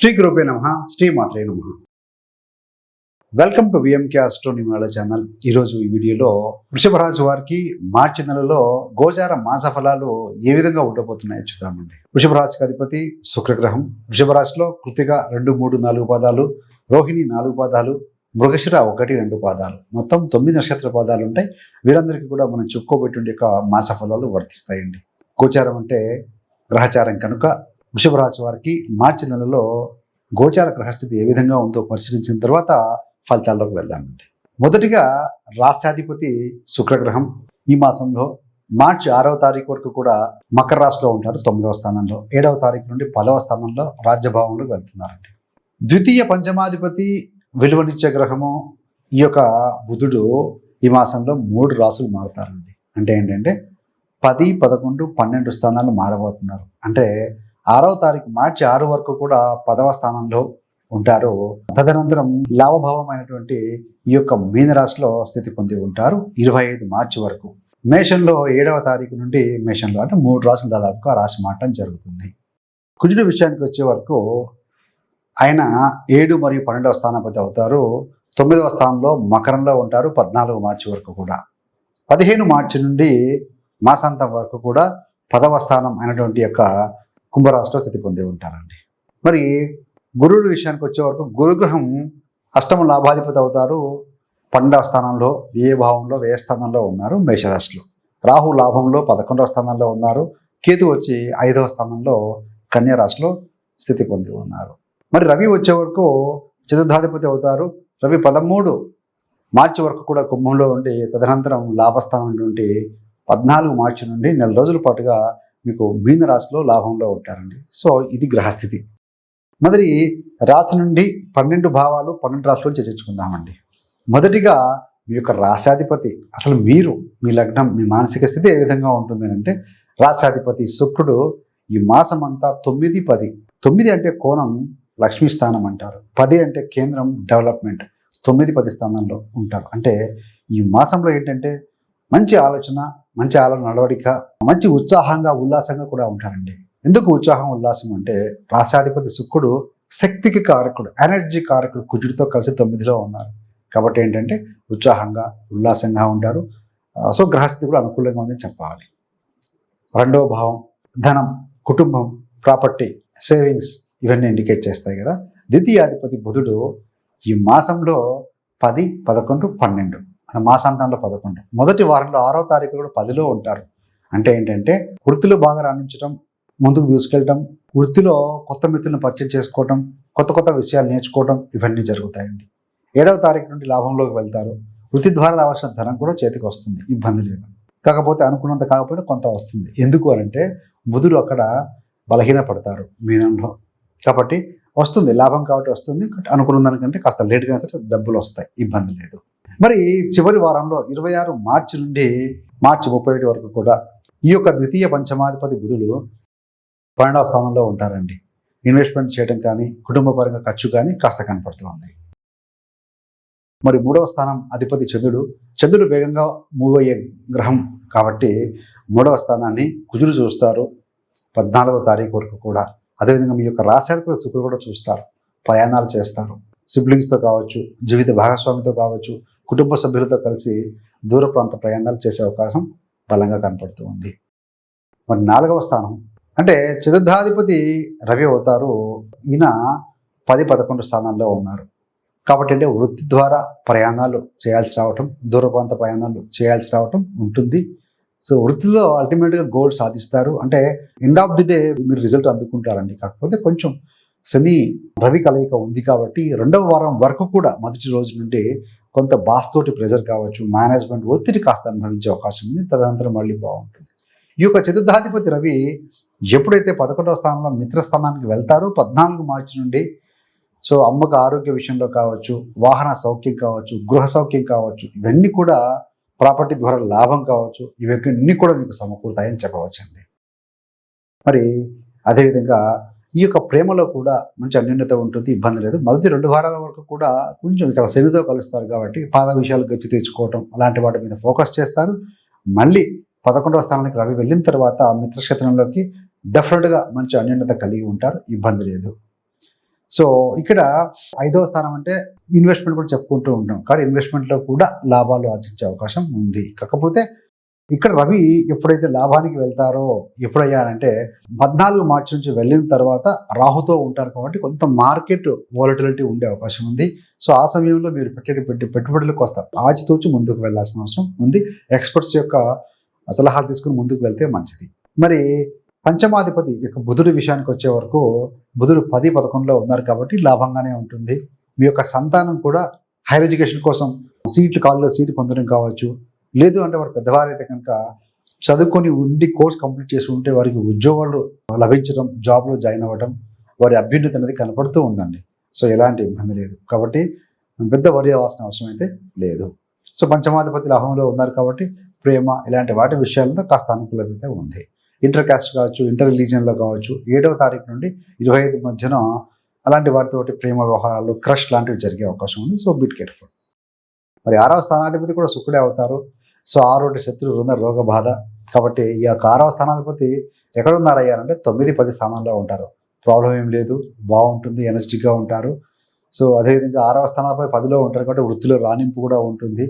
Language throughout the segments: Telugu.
శ్రీ గురుపే నమ. శ్రీ మాత్రే నమ వెల్కమ్ టు విఎంకే ఆస్ట్రోనిమాల ఛానల్ ఈరోజు ఈ వీడియోలో వృషభ రాశి వారికి మార్చి నెలలో గోచార మాస ఫలాలు ఏ విధంగా ఉండబోతున్నాయో చూద్దామండి. వృషభ రాశికి అధిపతి శుక్రగ్రహం. వృషభ రాశిలో కృతిక రెండు మూడు నాలుగు పాదాలు రోహిణి నాలుగు పాదాలు మృగశిర ఒకటి రెండు పాదాలు. మొత్తం తొమ్మిది నక్షత్ర పాదాలు ఉంటాయి. వీరందరికీ కూడా మనం చెప్పుకోబెట్టిన యొక్క మాస ఫలాలు వర్తిస్తాయండి. గోచారం అంటే గ్రహచారం కనుక వృషభ రాశి వారికి మార్చి నెలలో గోచార గ్రహస్థితి ఏ విధంగా ఉందో పరిశీలించిన తర్వాత ఫలితాల్లోకి వెళ్దామండి. మొదటిగా రాష్ట్రాధిపతి శుక్రగ్రహం. ఈ మాసంలో మార్చి ఆరవ తారీఖు వరకు కూడా మకర రాశిలో ఉంటారు తొమ్మిదవ స్థానంలో. ఏడవ తారీఖు నుండి పదవ స్థానంలో రాజ్యభావంలోకి వెళ్తున్నారండి. ద్వితీయ పంచమాధిపతి విలువనిచ్చే గ్రహము. ఈ యొక్క బుధుడు ఈ మాసంలో మూడు రాసులు మారుతారండి. అంటే ఏంటంటే పది పదకొండు పన్నెండు స్థానాలు మారబోతున్నారు. అంటే ఆరవ తారీఖు మార్చి ఆరు వరకు కూడా పదవ స్థానంలో ఉంటారు. తదనంతరం లాభభావమైనటువంటి ఈ యొక్క మీనరాశిలో స్థితి పొంది ఉంటారు. ఇరవై ఐదు మార్చి వరకు. మేషంలో ఏడవ తారీఖు నుండి మేషంలో అంటే మూడు రాసులు దాదాపుగా రాసి మారటం జరుగుతుంది. కుజుడు విషయానికి వచ్చే వరకు ఆయన ఏడు మరియు పన్నెండవ స్థానాపతి అవుతారు. తొమ్మిదవ స్థానంలో మకరంలో ఉంటారు. పద్నాలుగు మార్చి వరకు కూడా. పదిహేను మార్చి నుండి మాసాంతం వరకు కూడా పదవ స్థానం అయినటువంటి యొక్క కుంభరాశిలో స్థితి పొంది ఉంటారండి. మరి గురుడు విషయానికి వచ్చే వరకు గురుగ్రహం అష్టమ లాభాధిపతి అవుతారు. పన్నెండవ స్థానంలో ఏ భావంలో వ్యయ స్థానంలో ఉన్నారు మేషరాశిలో. రాహు లాభంలో పదకొండవ స్థానంలో ఉన్నారు. కేతు వచ్చి ఐదవ స్థానంలో కన్యారాశిలో స్థితి పొంది ఉన్నారు. మరి రవి వచ్చే వరకు చతుర్థాధిపతి అవుతారు. రవి పదమూడు మార్చి వరకు కూడా కుంభంలో ఉండి తదనంతరం లాభస్థానం నుండి పద్నాలుగు మార్చి నుండి నెల రోజుల పాటుగా మీకు మీనరాశిలో లాభంలో ఉంటారండి. సో ఇది గ్రహస్థితి. మొదటి రాశి నుండి పన్నెండు భావాలు పన్నెండు రాశులు చర్చించుకుందామండి. మొదటిగా మీ యొక్క రాశాధిపతి అసలు మీరు మీ లగ్నం మీ మానసిక స్థితి ఏ విధంగా ఉంటుంది అంటే రాశాధిపతి శుక్రుడు ఈ మాసం అంతా తొమ్మిది పది. తొమ్మిది అంటే కోణం లక్ష్మీ స్థానం అంటారు. పది అంటే కేంద్రం డెవలప్మెంట్. తొమ్మిది పది స్థానంలో ఉంటారు. అంటే ఈ మాసంలో ఏంటంటే మంచి ఆలోచన మంచి ఆలోచన నడవడిక మంచి ఉత్సాహంగా ఉల్లాసంగా కూడా ఉంటారండి. ఎందుకు ఉత్సాహం ఉల్లాసం అంటే రాశాధిపతి శుక్రుడు శక్తికి కారకుడు ఎనర్జీ కారకుడు కుజుడితో కలిసి తొమ్మిదిలో ఉన్నారు. కాబట్టి ఏంటంటే ఉత్సాహంగా ఉల్లాసంగా ఉంటారు. సో గ్రహస్థితి కూడా అనుకూలంగా ఉందని చెప్పాలి. రెండవ భావం ధనం కుటుంబం ప్రాపర్టీ సేవింగ్స్ ఇవన్నీ ఇండికేట్ చేస్తాయి కదా. ద్వితీయాధిపతి బుధుడు ఈ మాసంలో పది పదకొండు పన్నెండు. అంటే మాసాంతంలో పదకొండు. మొదటి వారంలో ఆరో తారీఖు కూడా పదిలో ఉంటారు. అంటే ఏంటంటే వృత్తిలో బాగా రాణించడం ముందుకు తీసుకెళ్ళటం వృత్తిలో కొత్త మిత్రులను పరిచయం చేసుకోవటం కొత్త కొత్త విషయాలు నేర్చుకోవటం ఇవన్నీ జరుగుతాయండి. ఏడవ తారీఖు నుండి లాభంలోకి వెళ్తారు. వృత్తి ద్వారా రావాల్సిన ధనం కూడా చేతికి వస్తుంది. ఇబ్బంది లేదు. కాకపోతే అనుకున్నంత కాకపోయినా కొంత వస్తుంది. ఎందుకు అంటే బుధుడు అక్కడ బలహీన పడతారు మీనంలో. కాబట్టి వస్తుంది. లాభం కాబట్టి వస్తుంది. అనుకున్న దానికంటే కాస్త లేట్గా సరే డబ్బులు వస్తాయి. ఇబ్బంది లేదు. మరి చివరి వారంలో ఇరవై ఆరు మార్చి నుండి మార్చి ముప్పై ఒకటి వరకు కూడా ఈ యొక్క ద్వితీయ పంచమాధిపతి బుధుడు పన్నెండవ స్థానంలో ఉంటారండి. ఇన్వెస్ట్మెంట్ చేయడం కానీ కుటుంబపరంగా ఖర్చు కానీ కాస్త కనపడుతుంది మరి మూడవ స్థానం అధిపతి చంద్రుడు. చంద్రుడు వేగంగా మూవ్ అయ్యే గ్రహం కాబట్టి మూడవ స్థానాన్ని కుజుడు చూస్తారు. పద్నాలుగో తారీఖు వరకు కూడా. అదేవిధంగా మీ యొక్క రాశాధిపతి శుక్రుడు కూడా చూస్తారు. ప్రయాణాలు చేస్తారు. సిబ్లింగ్స్తో కావచ్చు జీవిత భాగస్వామితో కావచ్చు కుటుంబ సభ్యులతో కలిసి దూర ప్రాంత ప్రయాణాలు చేసే అవకాశం బలంగా కనపడుతూ ఉంది. మరి నాలుగవ స్థానం. అంటే చతుర్థాధిపతి రవి అవుతారు ఈయన పది పదకొండు స్థానాల్లో ఉన్నారు. కాబట్టి అంటే వృత్తి ద్వారా ప్రయాణాలు చేయాల్సి రావటం దూర ప్రాంత ప్రయాణాలు చేయాల్సి రావటం ఉంటుంది. సో వృత్తిలో అల్టిమేట్గా గోల్ సాధిస్తారు. అంటే ఎండ్ ఆఫ్ ది డే మీరు రిజల్ట్ అందుకుంటారండి. కాకపోతే కొంచెం శని రవి కలయిక ఉంది కాబట్టి రెండవ వారం వరకు కూడా మొదటి రోజు నుండి కొంత బాస్ తోటి ప్రెజర్ కావచ్చు మేనేజ్మెంట్ ఒత్తిడి కాస్త అనుభవించే అవకాశం ఉంది. తదనంతరం మళ్ళీ బాగుంటుంది. ఈ యొక్క చతుర్థాధిపతి రవి ఎప్పుడైతే పదకొండవ స్థానంలో మిత్రస్థానానికి వెళ్తారో పద్నాలుగు మార్చి నుండి సో అమ్మకు ఆరోగ్య విషయంలో కావచ్చు వాహన సౌఖ్యం కావచ్చు గృహ సౌఖ్యం కావచ్చు ఇవన్నీ కూడా ప్రాపర్టీ ద్వారా లాభం కావచ్చు ఇవన్నీ కూడా మీకు సమకూరుతాయని చెప్పవచ్చండి. మరి అదేవిధంగా ఈ యొక్క ప్రేమలో కూడా మంచి అన్యోన్యత ఉంటుంది ఇబ్బంది లేదు. మొదటి రెండు వారాల వరకు కూడా కొంచెం ఇక్కడ శనితో కలుస్తారు కాబట్టి పాద విషయాలు గట్టి తెచ్చుకోవటం అలాంటి వాటి మీద ఫోకస్ చేస్తారు. మళ్ళీ పదకొండవ స్థానానికి రవి వెళ్ళిన తర్వాత మిత్రక్షేత్రంలోకి డెఫినెట్గా మంచి అన్యోన్యత కలిగి ఉంటారు ఇబ్బంది లేదు. సో ఇక్కడ ఐదవ స్థానం అంటే ఇన్వెస్ట్మెంట్ కూడా చెప్పుకుంటూ ఉంటాం. కానీ ఇన్వెస్ట్మెంట్లో కూడా లాభాలు ఆర్జించే అవకాశం ఉంది. కాకపోతే ఇక్కడ రవి ఎప్పుడైతే లాభానికి వెళ్తారో ఎప్పుడయ్యారంటే పద్నాలుగు మార్చి నుంచి వెళ్ళిన తర్వాత రాహుతో ఉంటారు కాబట్టి కొంత మార్కెట్ వాలటిలిటీ ఉండే అవకాశం ఉంది. సో ఆ సమయంలో మీరు పెట్టే పెట్టి పెట్టుబడులకు వస్తారు ఆచితూచి ముందుకు వెళ్ళాల్సిన అవసరం ఉంది. ఎక్స్పర్ట్స్ యొక్క సలహాలు తీసుకుని ముందుకు వెళ్తే మంచిది. మరి పంచమాధిపతి యొక్క బుధుడి విషయానికి వచ్చే వరకు బుధుడు పది పదకొండులో ఉన్నారు కాబట్టి లాభంగానే ఉంటుంది. మీ యొక్క సంతానం కూడా హైయర్ ఎడ్యుకేషన్ కోసం సీట్లు కాల్లో సీటు పొందడం కావచ్చు లేదు అంటే వారు పెద్దవారైతే కనుక చదువుకొని ఉండి కోర్స్ కంప్లీట్ చేసి ఉంటే వారికి ఉద్యోగాలు లభించడం జాబ్లో జాయిన్ అవ్వడం వారి అభ్యున్నతి అనేది కనపడుతూ ఉందండి. సో ఎలాంటి ఇబ్బంది లేదు. కాబట్టి పెద్ద వరి అవ్వాల్సిన అవసరం అయితే లేదు. సో పంచమాధిపతి లాభంలో ఉన్నారు కాబట్టి ప్రేమ ఇలాంటి వాటి విషయాలతో కాస్త అనుకూలత అయితే ఉంది. ఇంటర్ కాస్ట్ కావచ్చు ఇంటర్ రిలీజియన్లో కావచ్చు ఏడవ తారీఖు నుండి ఇరవై ఐదు మధ్యన అలాంటి వారితోటి ప్రేమ వ్యవహారాలు క్రష్ లాంటివి జరిగే అవకాశం ఉంది. So bit careful. మరి ఆరవ స్థానాధిపతి కూడా శుక్రుడే అవుతారు. సో ఆరోటి శత్రు రుణ రోగ బాధ. కాబట్టి ఈ యొక్క ఆరవ స్థానాధిపతి ఎక్కడున్నారయ్యారంటే తొమ్మిది పది స్థానాల్లో ఉంటారు. ప్రాబ్లం ఏం లేదు. బాగుంటుంది ఎనర్జెటిక్గా ఉంటారు. సో అదేవిధంగా ఆరవ స్థానాధిపతి పదిలో ఉంటారు కాబట్టి వృత్తిలో రాణింపు కూడా ఉంటుంది.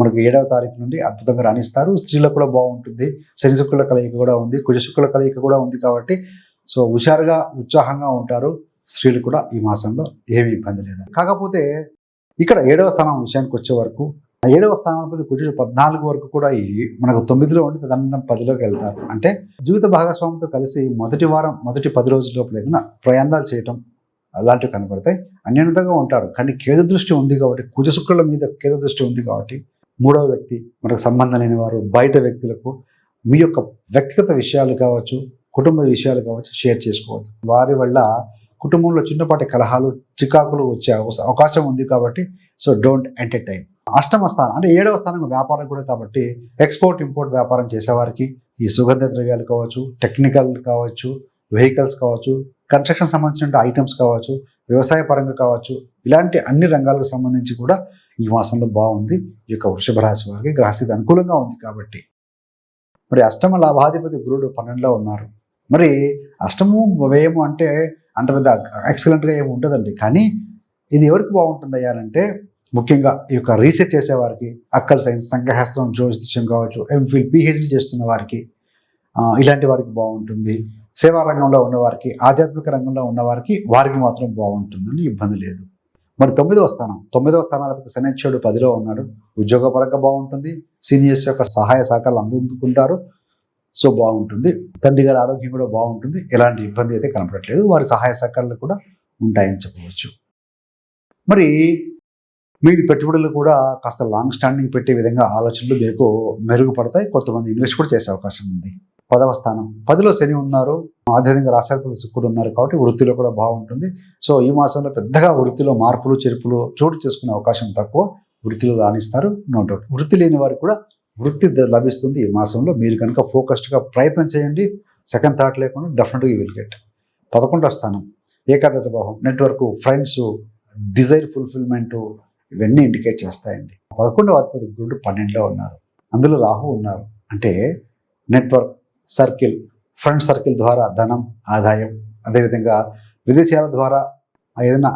మనకు ఏడవ తారీఖు నుండి అద్భుతంగా రాణిస్తారు. స్త్రీలకు కూడా బాగుంటుంది. శని శుక్రుల కలయిక కూడా ఉంది. కుజశుక్రుల కలయిక కూడా ఉంది కాబట్టి సో హుషారుగా ఉత్సాహంగా ఉంటారు. స్త్రీలు కూడా ఈ మాసంలో ఏమీ ఇబ్బంది లేదు. కాకపోతే ఇక్కడ ఏడవ స్థానం విషయానికి వచ్చే వరకు ఏడవ స్థానాధిపతి కుజుడు పద్నాలుగు వరకు కూడా ఈ మనకు తొమ్మిదిలో ఉండి తదనంతరం పదిలోకి వెళ్తారు. అంటే జీవిత భాగస్వామితో కలిసి మొదటి వారం మొదటి పది రోజుల లోపల ఏదైనా ప్రయాణాలు చేయటం అలాంటివి కనపడతాయి అన్యోన్యతంగా ఉంటారు. కానీ కేద దృష్టి ఉంది కాబట్టి కుజ శుక్రుల మీద కేద దృష్టి ఉంది కాబట్టి మూడవ వ్యక్తి మనకు సంబంధం లేని వారు బయట వ్యక్తులకు మీ యొక్క వ్యక్తిగత విషయాలు కావచ్చు కుటుంబ విషయాలు కావచ్చు షేర్ చేసుకోవద్దు. వారి వల్ల కుటుంబంలో చిన్నపాటి కలహాలు చికాకులు వచ్చే అవకాశం ఉంది కాబట్టి సో డోంట్ ఎంటర్టైన్. అష్టమ స్థానం అంటే ఏడవ స్థానం వ్యాపారం కూడా కాబట్టి ఎక్స్పోర్ట్ ఇంపోర్ట్ వ్యాపారం చేసేవారికి ఈ సుగంధ ద్రవ్యాలు కావచ్చు టెక్నికల్ కావచ్చు వెహికల్స్ కావచ్చు కన్స్ట్రక్షన్ సంబంధించిన ఐటమ్స్ కావచ్చు వ్యవసాయ పరంగా కావచ్చు ఇలాంటి అన్ని రంగాలకు సంబంధించి కూడా ఈ మాసంలో బాగుంది. ఈ యొక్క వృషభ రాశి వారికి గ్రహస్థితి అనుకూలంగా ఉంది కాబట్టి. మరి అష్టమ లాభాధిపతి గురుడు పన్నెండులో ఉన్నారు. మరి అష్టము వ్యయము అంటే అంత పెద్ద ఎక్సలెంట్గా ఏమి ఉండదండి. కానీ ఇది ఎవరికి బాగుంటుంది అయ్యారంటే ముఖ్యంగా ఈ యొక్క రీసెర్చ్ చేసేవారికి అక్కడ సైన్స్ సంఘశాస్త్రం జ్యోతిష్యం కావచ్చు ఎంఫిల్ పిహెచ్డి చేస్తున్న వారికి ఇలాంటి వారికి బాగుంటుంది. సేవా రంగంలో ఉన్నవారికి ఆధ్యాత్మిక రంగంలో ఉన్నవారికి వారికి మాత్రం బాగుంటుందని ఇబ్బంది లేదు. మరి తొమ్మిదవ స్థానం తొమ్మిదవ స్థానాధిపతి శనిచ్చుడు పదిలో ఉన్నాడు. ఉద్యోగపరంగా బాగుంటుంది. సీనియర్స్ యొక్క సహాయ సహకారాలు అందుకుంటారు. సో బాగుంటుంది. తండ్రి గారి ఆరోగ్యం కూడా బాగుంటుంది. ఎలాంటి ఇబ్బంది అయితే కనపడట్లేదు. వారి సహాయ సహకారాలు కూడా ఉంటాయని చెప్పవచ్చు. మరి మీరు పెట్టుబడులు కూడా కాస్త లాంగ్ స్టాండింగ్ పెట్టే విధంగా ఆలోచనలు మీకు మెరుగుపడతాయి. కొంతమంది ఇన్వెస్ట్ కూడా చేసే అవకాశం ఉంది. పదవ స్థానం. పదిలో శని ఉన్నారు. ఆధ్యాత్మిక రాశాధిపతి శుక్రుడు ఉన్నారు కాబట్టి వృత్తిలో కూడా బాగుంటుంది. సో ఈ మాసంలో పెద్దగా వృత్తిలో మార్పులు చెరుపులు చోటు చేసుకునే అవకాశం తక్కువ. వృత్తిలో రాణిస్తారు. నో డౌట్ వృత్తి లేని వారికి కూడా వృత్తి లభిస్తుంది ఈ మాసంలో. మీరు కనుక ఫోకస్డ్గా ప్రయత్నం చేయండి. సెకండ్ థాట్ లేకుండా డెఫినెట్గా విల్ గెట్ పదకొండవ స్థానం. ఏకాదశ భావం. నెట్వర్క్ ఫ్రెండ్స్ డిజైర్ ఫుల్ఫిల్మెంట్ ఇవన్నీ ఇండికేట్ చేస్తాయండి. పదకొండవ అధిపతి గురుడు పన్నెండులో ఉన్నారు. అందులో రాహు ఉన్నారు. అంటే నెట్వర్క్ సర్కిల్ ఫ్రెండ్ సర్కిల్ ద్వారా ధనం ఆదాయం అదేవిధంగా విదేశాల ద్వారా ఏదైనా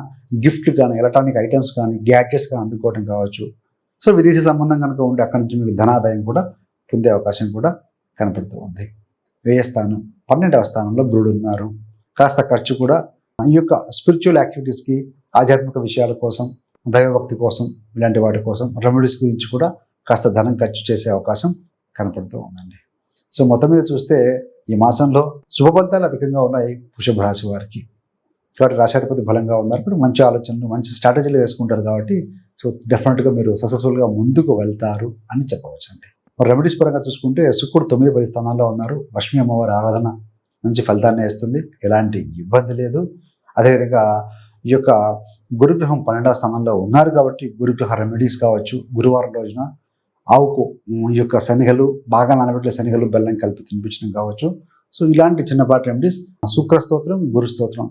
గిఫ్ట్ కానీ ఎలక్ట్రానిక్ ఐటమ్స్ కానీ గ్యాడ్జెట్స్ కానీ అందుకోవడం కావచ్చు. సో విదేశీ సంబంధం కనుక ఉంటే అక్కడి నుంచి మీకు ధనాదాయం కూడా పొందే అవకాశం కూడా కనపడుతూ ఉంది. వ్యయ స్థానం పన్నెండవ స్థానంలో గురుడు ఉన్నారు. కాస్త ఖర్చు కూడా ఈ యొక్క స్పిరిచువల్ యాక్టివిటీస్కి ఆధ్యాత్మిక విషయాల కోసం దైవభక్తి కోసం ఇలాంటి వాటి కోసం రెమెడీస్ గురించి కూడా కాస్త ధనం ఖర్చు చేసే అవకాశం కనపడుతూ ఉందండి. సో మొత్తం మీద చూస్తే ఈ మాసంలో శుభ ఫలితాలు అధికంగా ఉన్నాయి వృషభ రాశి వారికి. కాబట్టి రాశాధిపతి బలంగా ఉన్నారు. కాబట్టి మంచి ఆలోచనలు మంచి స్ట్రాటజీలు వేసుకుంటారు కాబట్టి సో డెఫినెట్గా మీరు సక్సెస్ఫుల్గా ముందుకు వెళ్తారు అని చెప్పవచ్చు అండి మరి రెమెడీస్ పరంగా చూసుకుంటే శుక్రుడు తొమ్మిది పది స్థానాల్లో ఉన్నారు. లక్ష్మీ అమ్మవారి ఆరాధన మంచి ఫలితాన్ని ఇస్తుంది. ఎలాంటి ఇబ్బంది లేదు. అదేవిధంగా ఈ యొక్క గురుగ్రహం పన్నెండవ స్థానంలో ఉన్నారు కాబట్టి గురుగ్రహ రెమెడీస్ కావచ్చు. గురువారం రోజున ఆవుకు ఈ యొక్క శనిగలు బాగా నానబెట్టిన శనిగలు బెల్లం కలిపి తినిపించడం కావచ్చు. సో ఇలాంటి చిన్నపాటి రెమెడీస్ శుక్ర స్తోత్రం గురు స్తోత్రం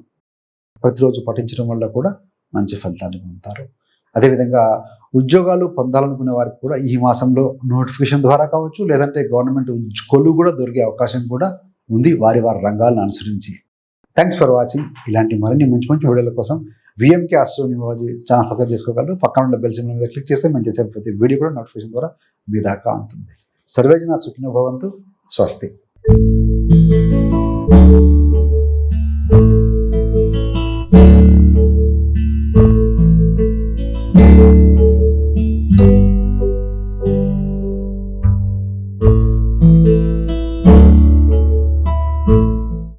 ప్రతిరోజు పఠించడం వల్ల కూడా మంచి ఫలితాన్ని పొందుతారు. అదేవిధంగా ఉద్యోగాలు పొందాలనుకునే వారికి కూడా ఈ మాసంలో నోటిఫికేషన్ ద్వారా కావచ్చు లేదంటే గవర్నమెంట్ కొలు కూడా దొరికే అవకాశం కూడా ఉంది. వారి వారి రంగాలను అనుసరించి థ్యాంక్స్ ఫర్ వాచింగ్ ఇలాంటి మరిన్ని మంచి మంచి వీడియోల కోసం విఎంకే ఆస్ట్రోనిమాలజీ ఛానల్ సబ్స్క్రైబ్ చేసుకోగలరు. పక్కన ఉన్న బెల్ సింబల్ మీద క్లిక్ చేస్తే మంచి చేసే ప్రతి వీడియో కూడా నోటిఫికేషన్ ద్వారా మీ దాకా ఉంటుంది సర్వేజన సుఖినో భవంతు. స్వస్తి.